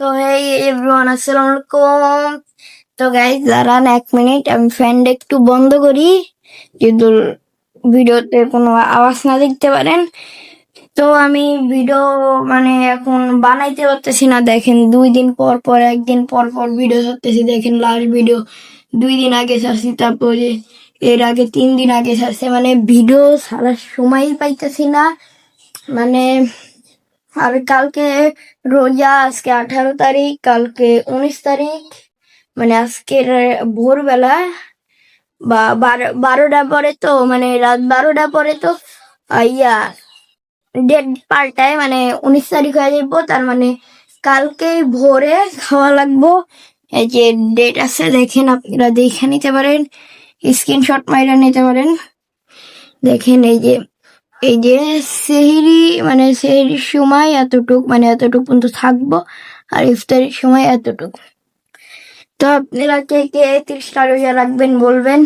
তো এই এভরিওয়ান আসসালামু আলাইকুম। তো গাইস দাঁড়ান এক মিনিট আমি ফ্যানটা একটু বন্ধ করি, যদি ভিডিওতে কোনো আওয়াজ না দেখতে পারেন। তো আমি ভিডিও মানে এখন বানাইতে পারতেছি না, দেখেন দুই দিন পর পর একদিন পর পর ভিডিও ছাড়তেছি দেখেন লাস্ট ভিডিও দুই দিন আগে ছাড়ছি, তারপরে এর আগে তিন দিন আগে ছাড়ছে। মানে ভিডিও ছাড়ার সময়ই পাইতেছি না। মানে আর কালকে রোজা, আজকে আঠারো তারিখ, কালকে উনিশ তারিখ মানে আজকের ভোরবেলা বা বারো, বারোটা পরে তো মানে রাত বারোটা পরে তো ইয়া, ডেট পাল্টায় মানে উনিশ তারিখ হয়ে যাব তার মানে কালকে ভোরে খাওয়া লাগবো। এই যে ডেট আছে, দেখেন আপনারা দেখে নিতে পারেন, স্ক্রিনশট মাইরা নিতে পারেন। দেখেন এই যে এই যে সেহরি মানে সেহরির সময় এতটুক মানে এতটুক পর্যন্ত থাকব, আর ইফতারির সময় এতটুক। তো আপনারা কে কে তিরিশটা রোজা রাখবেন বলবেন,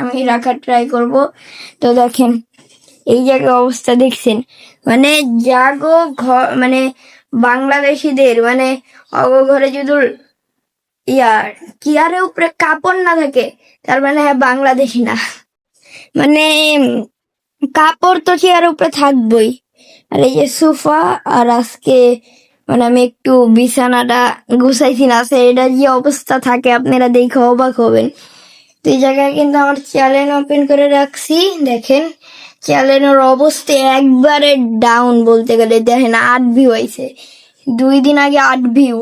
আমি রাখার ট্রাই করব। তো দেখেন, এই জায়গায় অবস্থা দেখছেন মানে জাগো ঘর মানে বাংলাদেশিদের মানে ঘরে যদি ইয়ার কিয়ারের উপরে কাপড় না থাকে, তার মানে হ্যাঁ বাংলাদেশি না। মানে কাপড় তো চেয়ার উপরে থাকবই। আর এই যে সোফা, আর আজকে মানে আমি একটু বিছানাটা গুছাইছি না সে এটা যে অবস্থা থাকে? আপনারা দেখে অবাক হবেন। তো এই জায়গায় কিন্তু আমার চ্যানেল ওপেন করে রাখছি, দেখেন। চ্যানেলের অবস্থা একবারে ডাউন বলতে গেলে, দেখেন, আট ভিউ আইছে দুই দিন আগে আট ভিউ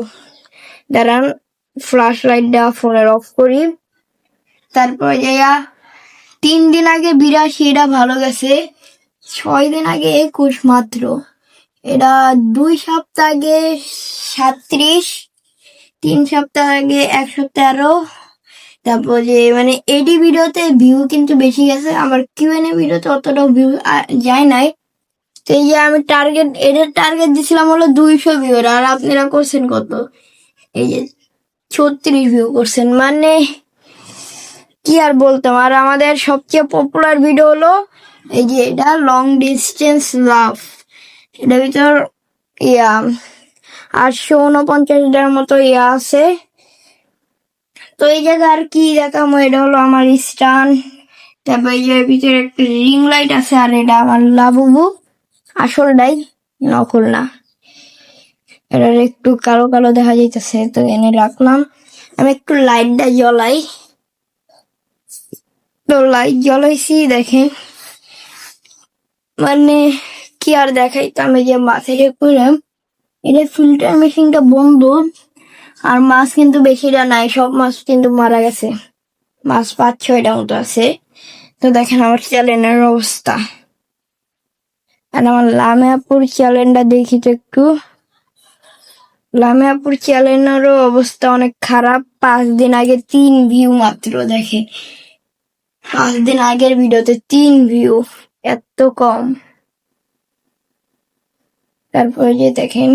দাঁড়ান ফ্ল্যাশ লাইটটা ফোনের অফ করি। তারপর যাইয়া তিন দিন আগে বিরাশি এটা ভালো গেছে, ছয় দিন আগে একুশ মাত্র। এটা দুই সপ্তাহ আগে সাত্রিশ, তিন সপ্তাহ আগে একশো তেরো। তারপর যে মানে এডি ভিডিওতে ভিউ কিন্তু বেশি গেছে আমার কিউ কিউএনএ ভিডিওতে অতটাও ভিউ যায় নাই। তো এই যে আমি টার্গেট এটার টার্গেট দিছিলাম হলো দুইশো ভিউ আর আপনারা করছেন কত? এই যে ছত্রিশ ভিউ করছেন মানে কি আর বলতাম? আর আমাদের সবচেয়ে পপুলার ভিডিও হলো এই যে এটা লং ডিস্টেন্স লাভ এটার ভিতর ইয়া, আটশো উনপঞ্চাশটার মতো ইয়া আছে। তো এই জায়গা আর কি দেখামো এটা হলো আমার স্টান। তারপর এই যে ভিতরে একটা রিং লাইট আছে, আর এটা আমার লাবুবু। আসলটাই নকল না। এটার একটু কালো কালো দেখা যাইতেছে, তো এনে রাখলাম। আমি একটু লাইটটা জ্বলাই। তো লাইট জ্বলাইছি দেখেন মানে কি আর দেখাইতাম এই যে মাছের করলাম এটা ফিল্টার মেশিনটা বন্ধ। আর মাছ কিন্তু বেশিটা নাই, সব মাছ কিন্তু মারা গেছে। মাছ পাঁচ, ছয়টা মতো আছে। তো দেখেন আমার চ্যানেলের অবস্থা। আর আমার লামিয়াপুর চ্যানেলটা দেখি তো একটু। লামিয়াপুর চ্যানেলেরও অবস্থা অনেক খারাপ। পাঁচ দিন আগে তিন ভিউ মাত্র দেখে। পাঁচ দিন আগের ভিডিওতে তিন ভিউ এত কম। তারপরে যে দেখেন,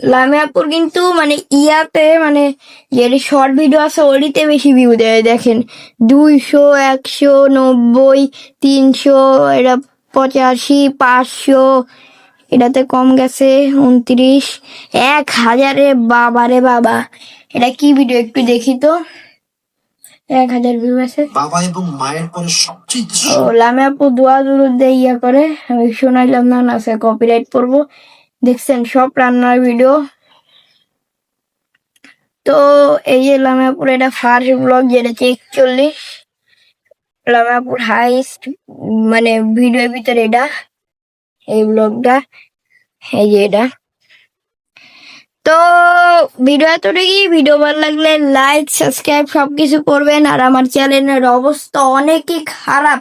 লামিয়াপুর কিন্তু মানে ইয়াতে মানে যে শর্ট ভিডিও আছে ওরিতে বেশি ভিউ দেয়। দেখেন, দুইশো, একশো, নব্বই, তিনশো এটা পঁচাশি, পাঁচশো, এটাতে কম গেছে, উনত্রিশ। এক হাজারে বাবারে বাবা। এটা কি ভিডিও একটু দেখি তো। এক হাজার ভিউ আছে। বাবা এবং মায়ের পরে সবচেয়ে ও লামে আপু দোয়া দুরুদ দিয়ে ইয়া করে। আমি শোনাইলাম না না সে কপিরাইট পড়ব। দেখছেন সব রান্নার ভিডিও তো এই যে লামাপুর এটা ফার্স্ট ব্লগ যেটা হচ্ছে একচল্লিশ। লামাপুর হাইস্ট মানে ভিডিওর ভিতরে এটা। এই ব্লগটা এই যে এটা। তো ভিডিও এতটুকুই। ভিডিও ভালো লাগলে লাইক সাবস্ক্রাইব সবকিছু করবেন। আর আমার চ্যানেলের অবস্থা অনেকই খারাপ।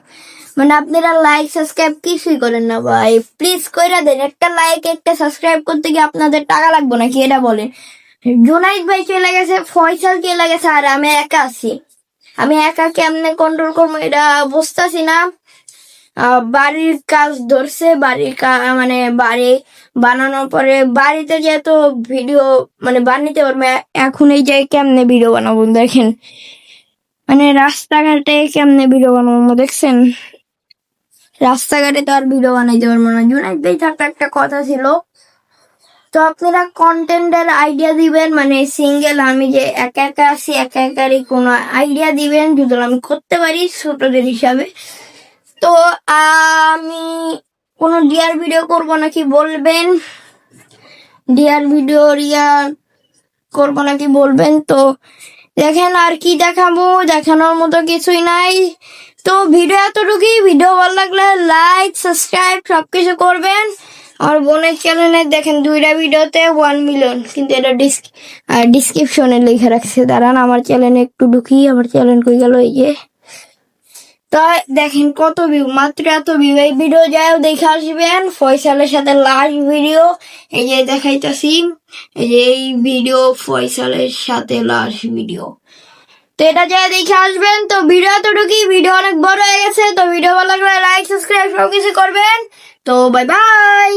মানে আপনারা লাইক সাবস্ক্রাইব কিছুই করেন না ভাই। প্লিজ কইরা দেন, একটা লাইক একটা সাবস্ক্রাইব করতে গিয়ে আপনাদের টাকা লাগবে নাকি? এটা বলেন। জোনাইদ ভাই চলে গেছে, ফয়সাল চলে গেছে, আর আমি একা আছি। আমি একা কেমনে কন্ট্রোল করব এটা বুঝতেছি না। বাড়ির কাজ ধরছে, বাড়ির মানে বাড়ি বানানোর পরে বাড়িতে যেহেতু ভিডিও মানে বানাইতে পারবে, এখন এই জায়গায় কেমনে ভিডিও বানাবো দেখেন। মানে রাস্তাঘাটে কেমনে ভিডিও বানাবো দেখছেন? রাস্তাঘাটে তো আর ভিডিও বানাইতে পারব না। জুনাইদ ভাই থাকতে একটা কথা ছিল, তো আপনারা কন্টেন্টের আইডিয়া দিবেন মানে সিঙ্গেল আমি যে একা একা আছি, একা একারই কোনো আইডিয়া দিবেন, যদি আমি করতে পারি ছোটদের হিসাবে তো আমি কোনো ডিয়ার ভিডিও করব নাকি বলবেন? ডিয়ার ভিডিও রিয়া করব নাকি বলবেন? তো দেখেন আর কি দেখাবো, দেখানোর মতো কিছুই নাই। তো ভিডিও এতটুকুই। ভিডিও ভালো লাগলে লাইক সাবস্ক্রাইব সব কিছু করবেন। আর বোনের চ্যানেলে দেখেন দুইটা ভিডিওতে ওয়ান মিলিয়ন কিন্তু এটা ডিসক্রিপশনে লিখে রাখছে। দাঁড়ান, আমার চ্যানেলে একটু ঢুকি। আমার চ্যানেল কই গেল এই যে? দেখেন কত ভিউ মাত্র এত ভিউ এই ভিডিও যাই দেখে আসবেন। ফয়সালের সাথে লাস্ট ভিডিও এই যে দেখাইতেছি, এই যে এই ভিডিও ফয়সালের সাথে লাস্ট ভিডিও তো এটা যাই দেখে আসবেন। তো ভিডিও এতটুকুই ভিডিও অনেক বড় হয়ে গেছে। তো ভিডিও ভালো লাগলে লাইক সাবস্ক্রাইব সবকিছু করবেন। তো বাই বাই